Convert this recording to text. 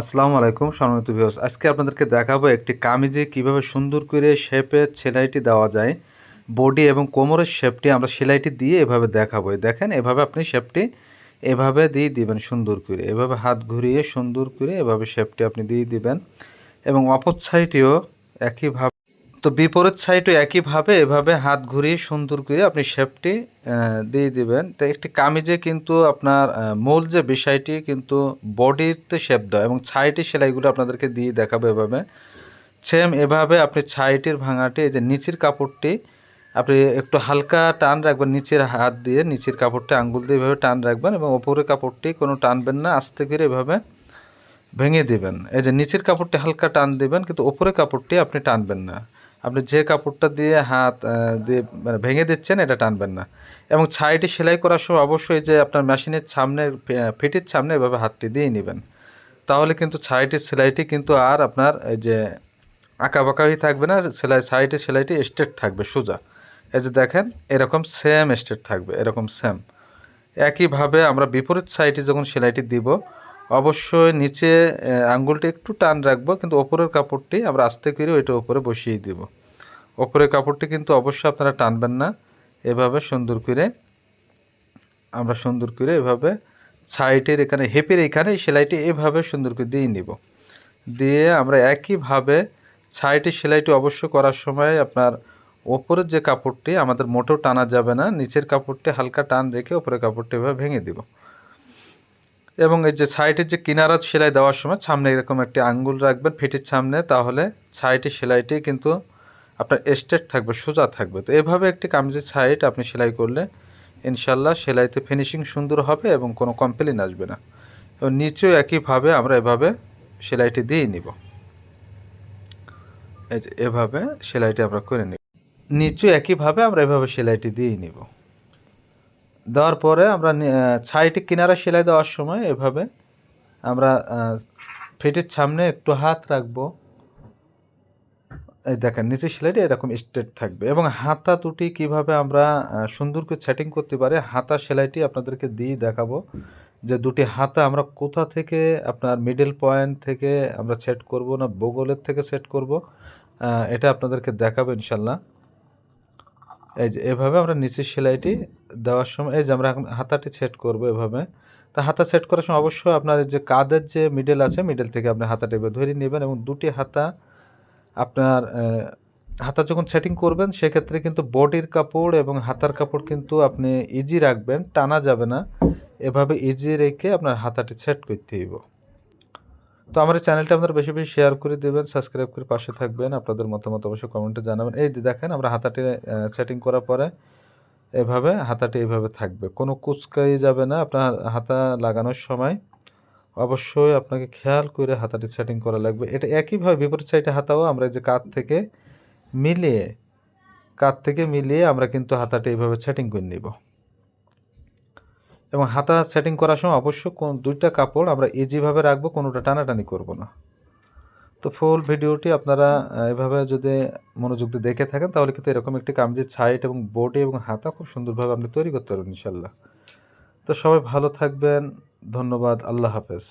আসসালামু আলাইকুম সম্মানিত ভিউয়ার্স আজকে আপনাদেরকে দেখাবো একটি কামিজে কীভাবে সুন্দর করে শেপে সেলাইটি দেওয়া যায়। বডি এবং কোমরের শেপটি আমরা সেলাইটি দিয়ে এভাবে দেখাবো। দেখেন, এভাবে আপনি শেপটি এভাবে দিয়ে দিবেন সুন্দর করে। এভাবে হাত ঘুরিয়ে সুন্দর করে এভাবে শেপটি আপনি দিয়ে দিবেন এবং অপর সাইডেও একইভাবে তো বিপরীত সাইডও একইভাবে, এভাবে হাত ঘুরিয়ে সুন্দর করে আপনি শেপটি দিয়ে দিবেন। তো একটি কামিজে কিন্তু আপনার মূল যে বিষয়টি কিন্তু বডিতে শেপ দেওয়া এবং ছাইটি সেলাইগুলো আপনাদেরকে দিয়ে দেখাবো এভাবে। সেম এভাবে আপনি ছাইটির ভাঙাটি, এই যে নিচের কাপড়টি, আপনি একটু হালকা টান রাখবেন, নিচের হাত দিয়ে নিচের কাপড়টি আঙ্গুল দিয়ে এভাবে টান রাখবেন এবং ওপরের কাপড়টি কোনো টানবেন না, আস্তে করে এভাবে ভেঙে দিবেন। এই যে নিচের কাপড়টি হালকা টান দিবেন, কিন্তু ওপরের কাপড়টি আপনি টানবেন না। আপনি যে কাপড়টা দিয়ে হাত দিয়ে মানে ভেঙে দিচ্ছেন, এটা টানবেন না। এবং ছাইটি সেলাই করার সময় অবশ্যই যে আপনার মেশিনের সামনে ফিটির সামনে এভাবে হাতটি দিয়ে নেবেন। তাহলে কিন্তু ছাইটির সেলাইটি কিন্তু আর আপনার এই যে আঁকা বাঁকা হয়ে থাকবে না, সেলাই সাইডে সেলাইটি স্ট্রেট থাকবে, সোজা। এই যে দেখেন, এরকম সেম স্ট্রেট থাকবে, এরকম সেম একইভাবে আমরা বিপরীত সাইডে যখন সেলাইটি দিব অবশ্যই নিচে আঙ্গুলটি একটু টান রাখব, কিন্তু ওপরের কাপড়টি আমরা আস্তে করে ওইটা ওপরে বসিয়ে দিব। ওপরের কাপড়টি কিন্তু অবশ্যই আপনারা টানবেন না। এভাবে সুন্দর করে, আমরা সুন্দর করে এভাবে সাইডের এখানে, হেপের এখানে সেলাইটি এভাবে সুন্দর করে দিয়ে নিব। দিয়ে আমরা একইভাবে সাইডে সেলাইটি অবশ্য করার সময় আপনার ওপরের যে কাপড়টি, আমাদের মোটেও টানা যাবে না। নিচের কাপড়টি হালকা টান রেখে ওপরের কাপড়টি এভাবে ভেঙে দিব। এবং এই যে সাইডের যে কিনারা সেলাই দেওয়ার সময় সামনে এরকম একটি আঙ্গুল রাখবেন ফিটির সামনে, তাহলে সাইডের সেলাইটি কিন্তু আপনার স্ট্রেট থাকবে, সোজা থাকবে। তো এভাবে একটি কামিজের সাইড আপনি সেলাই করলে ইনশাল্লাহ সেলাইতে ফিনিশিং সুন্দর হবে এবং কোনো কমপ্লেন আসবে না। এবং নিচেও একইভাবে আমরা এভাবে সেলাইটি দিয়ে নিব। এই যে এভাবে সেলাইটি আমরা করে নিব। নিচেও একইভাবে আমরা এভাবে সেলাইটি দিয়ে নিব। দেওয়ার পরে আমরা ছাইটি কিনারা সেলাই দেওয়ার সময় এভাবে আমরা ফিটের সামনে একটু হাত রাখব। এই দেখেন, নিচের সেলাইটি এরকম স্ট্রেট থাকবে এবং হাতা দুটি কীভাবে আমরা সুন্দর করে সেটিং করতে পারি, হাতা সেলাইটি আপনাদেরকে দিয়ে দেখাবো যে দুটি হাতা আমরা কোথা থেকে আপনার মিডল পয়েন্ট থেকে আমরা সেট করব না বগলের থেকে সেট করব এটা আপনাদেরকে দেখাবো ইনশাল্লাহ। এই যে এভাবে আমরা নিচের সেলাইটি দেওয়ার সময়, এই যে আমরা এখন হাতাটি সেট করব এভাবে। তা হাতা সেট করার সময় অবশ্যই আপনার যে কাঁধের যে মিডল আছে মিডল থেকে আপনি হাতাটা এভাবে ধরে নেবেন এবং দুটি হাতা আপনার হাতা যখন সেটিং করবেন, সেক্ষেত্রে কিন্তু বডির কাপড় এবং হাতার কাপড় কিন্তু আপনি ইজি রাখবেন, টানা যাবে না। এভাবে ইজি রেখে আপনার হাতাটি সেট করতে হইব। তো আমার চ্যানেলটা আপনারা বেশি বেশি শেয়ার করে দেবেন সাবস্ক্রাইব করে পাশে থাকবেন, আপনাদের মতামত অবশ্যই কমেন্টে জানাবেন। এই যে দেখেন, আমরা হাতাটি সেটিং করার পরে এভাবে, হাতাটি এভাবে থাকবে। কোনো কুচকাই যাবে না আপনার হাতা লাগানোর সময়। অবশ্যই আপনাকে খেয়াল করে হাতাটি সেটিং করা লাগবে। এটা একইভাবে বিপরীত সাইডে হাতাও আমরা যে কাত থেকে মিলিয়ে কাত থেকে মিলিয়ে আমরা কিন্তু হাতাটি এইভাবে সেটিং করে নিব। এবং হাতা সেটিং করার সময় অবশ্যই কোন দুইটা কাপড় আমরা ইজিভাবে রাখব, কোনোটা টানাটানি করব না। তো ফুল ভিডিওটি আপনারা এভাবে যদি মনোযোগ দিয়ে দেখে থাকেন, তাহলে কিন্তু এরকম একটি কামজের ছাইট এবং বোর্ডে এবং হাতা খুব সুন্দরভাবে আপনি তৈরি করতে পারবেন ইনশাল্লাহ তো সবাই ভালো থাকবেন। ধন্যবাদ। আল্লাহ হাফেজ।